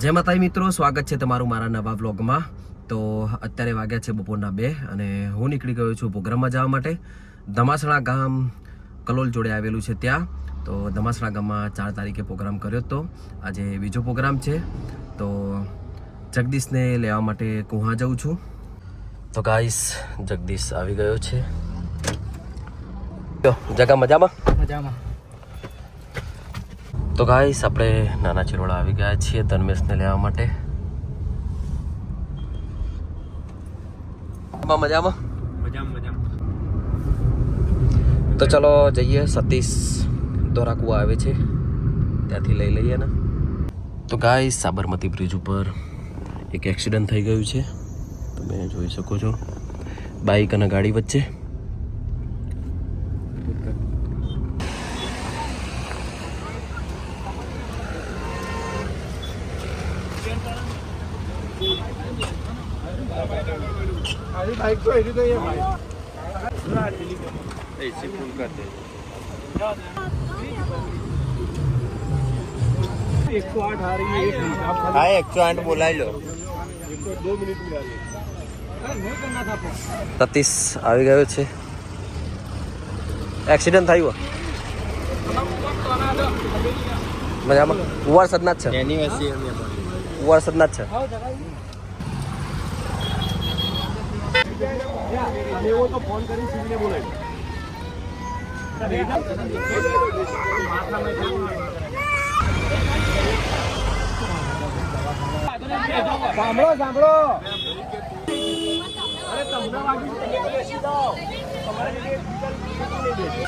જય માતાજી મિત્રો, સ્વાગત છે તમારું મારા નવા વ્લોગમાં. તો અત્યારે વાગ્યા છે બપોરના બે અને હું નીકળી ગયો છું પ્રોગ્રામમાં જવા માટે. ધમાસણા ગામ કલોલ જોડે આવેલું છે ત્યાં. તો ધમાસણા ગામમાં ચાર તારીખે પ્રોગ્રામ કર્યો હતો. આજે બીજો પ્રોગ્રામ છે. તો જગદીશને લેવા માટે કુહા જઉં છું. તો ગાઈસ, જગદીશ આવી ગયો છે. જગા મજામાં? મજામાં. તો ગાઈસ આપણે નાના ચિરોડા આવી ગયા છીએ ધર્મેશને લેવા માટે. મજામાં? મજામાં તો ચલો જઈએ સતીશ દોરાકુવા આવે છે. ત્યાંથી લઈ લઈએ ને. તો ગાઈસ સાબરમતી બ્રિજ ઉપર એક એક્સિડન્ટ થઈ ગયું છે. તમે જોઈ શકો છો. બાઇક અને ગાડી વચ્ચે. अरे बाइक तो ऐसी तो ये भाई ऐसे फुल कर दे एक सौ आठ आ रही है एक मिनट आप હા એકસો આઠ બોલાવી લો एक सौ दो मिनट में आ रही है नहीं करना था फोन સતીશ આવી ગયો છે એક્સિડન્ટ થયું મજામાં ઉવાર સદના જ છે એનિવર્સરી અમે ઉવાર સદના જ છે અને એવો તો ફોન કરી સિંહને બોલાવી સાંભળો સાંભળો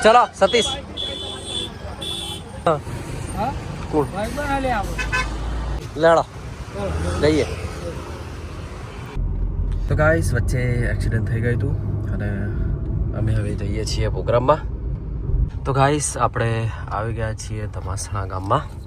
ચલો સતીશ લેડો. જઈએ. તો ગાઈસ વચ્ચે એક્સિડન્ટ થઈ ગયું હતું અને અમે હવે જઈએ છીએ પ્રોગ્રામમાં. તો ગાઈસ આપણે આવી ગયા છીએ તમાસણા ગામમાં.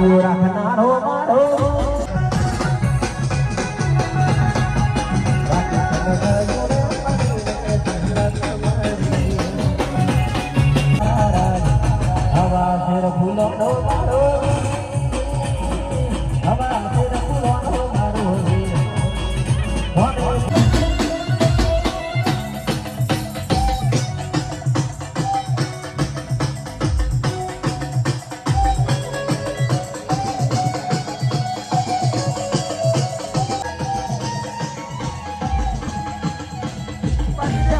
તારા 빠지네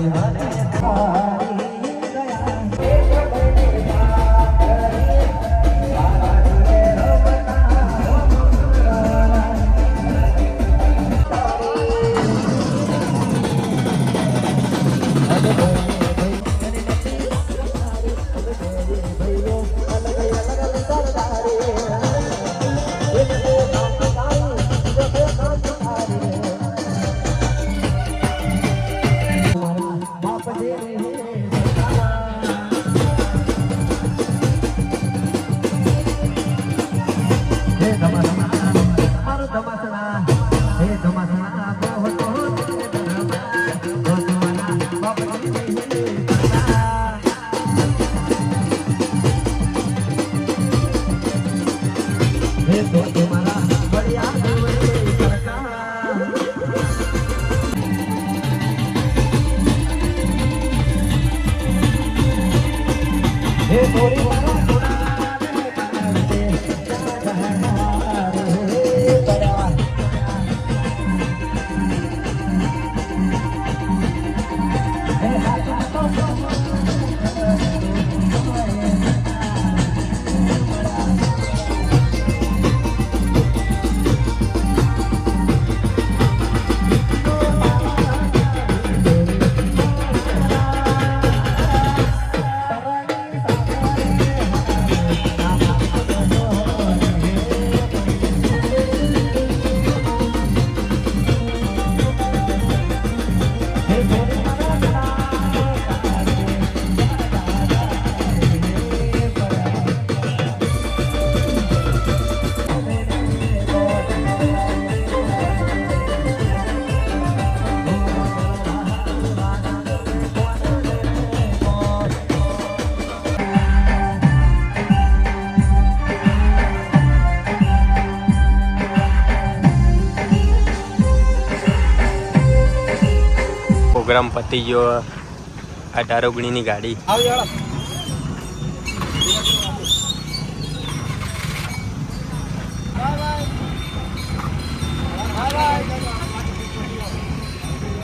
i'm Hare પ્રોગ્રામ પતી ગયો અઢાર ઓગણીની ગાડી.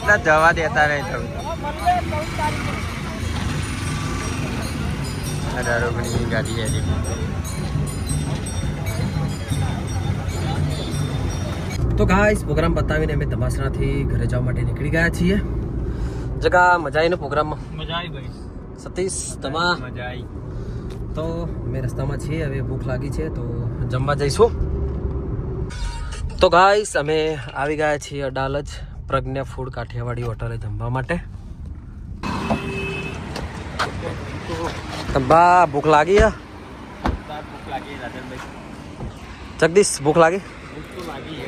ના જવા દેતા નહીં તમે. અઢાર ઓગણીની ગાડી હતી તો ગાઈસ પ્રોગ્રામ બતાવીને અમે ધમાસણાથી ઘરે જવા માટે નીકળી ગયા છીએ. જગા મજા આવીને પ્રોગ્રામમાં? મજા આવી ભાઈ. સતીશ તમા? મજા આવી. તો અમે રસ્તામાં છીએ હવે ભૂખ લાગી છે તો જમવા જઈશું. તો ગાઈસ અમે આવી ગયા છીએ અડાલજ પ્રજ્ઞા ફૂડ કાઠિયાવાડી હોટલે જમવા માટે. તંબા ભૂખ લાગી હા? ભૂખ લાગી જગદીશ ભૂખ લાગી? ભૂખ તો લાગી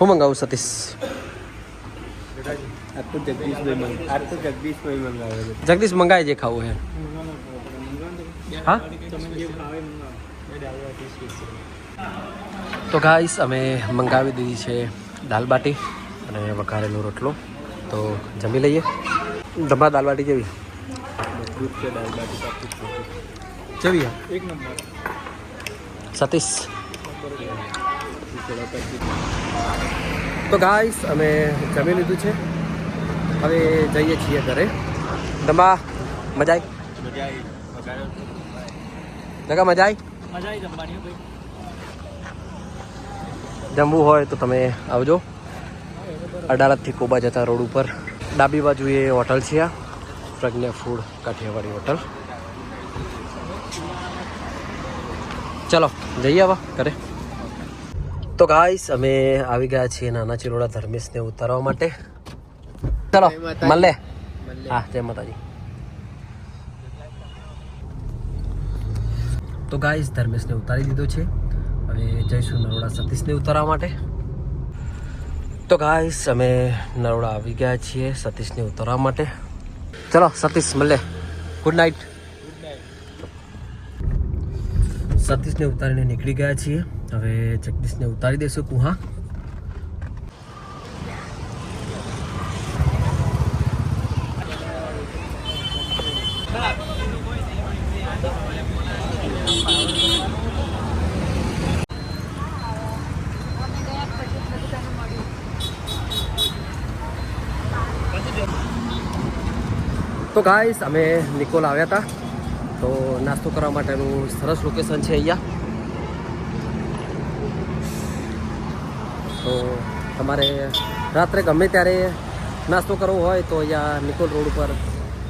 હું મંગાવું સતીશ જગદીશ મંગાય જે ખાવું હે હા તો ગાઈસ અમે મંગાવી દીધી છે દાલ બાટી અને વઘારેલો રોટલો તો જમી લઈએ ધમા દાલ બાટી કેવી દૂધ છે દાળ બાટી કાપી કેવી એક નંબર સતીશ તો ગાઈસ અમે જમી લીધું છે. હવે જઈએ છીએ ઘરે. દમા મજા આવી જગા મજા આવી જમવું હોય તો તમે આવજો. અડાલતથી કોબા જતા રોડ ઉપર. ડાબી બાજુ એ હોટલ છે આ. Pragya food Kathiyawadi hotel. ચલો, જઈએ આવા ઘરે. તો ગાઈસ અમે આવી ગયા છીએ નાના ચિરોડા ધર્મેશને ઉતારવા માટે. ચલો મળે હા જય માતાજી. તો ગાઈસ ધર્મેશને ઉતારી દીધો છે. હવે જઈશું નરોડા સતીશને ઉતારવા માટે. તો ગાઈસ અમે નરોડા આવી ગયા છીએ સતીશને ઉતારવા માટે. ચલો સતીશ મળે ગુડ નાઇટ સતીશને ઉતારીને નીકળી ગયા છીએ. હવે જગદીશને ઉતારી દઈશું કુહા. તો ગાઈસ અમે નિકોલ આવ્યા હતા. તો નાસ્તો કરવા માટેનું સરસ લોકેશન છે અહીંયા. તો તમારે રાત્રે ગમે ત્યારે નાસ્તો કરવો હોય તો અહીંયા નિકોલ રોડ ઉપર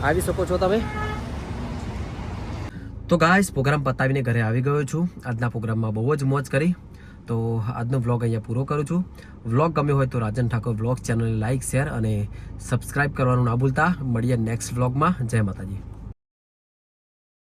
આવી શકો છો તમે. તો ગાઈસ પ્રોગ્રામ પતાવીને ઘરે આવી ગયો છું. આજના પ્રોગ્રામમાં બહુ જ મોજ કરી. તો આજનો વ્લોગ અહીંયા પૂરો કરું છું. વ્લોગ ગમ્યો હોય તો રાજન ઠાકોર વ્લોગ ચેનલને લાઇક શેર અને સબસ્ક્રાઇબ કરવાનું ના ભૂલતા. મળીએ નેક્સ્ટ વ્લોગમાં જય માતાજી.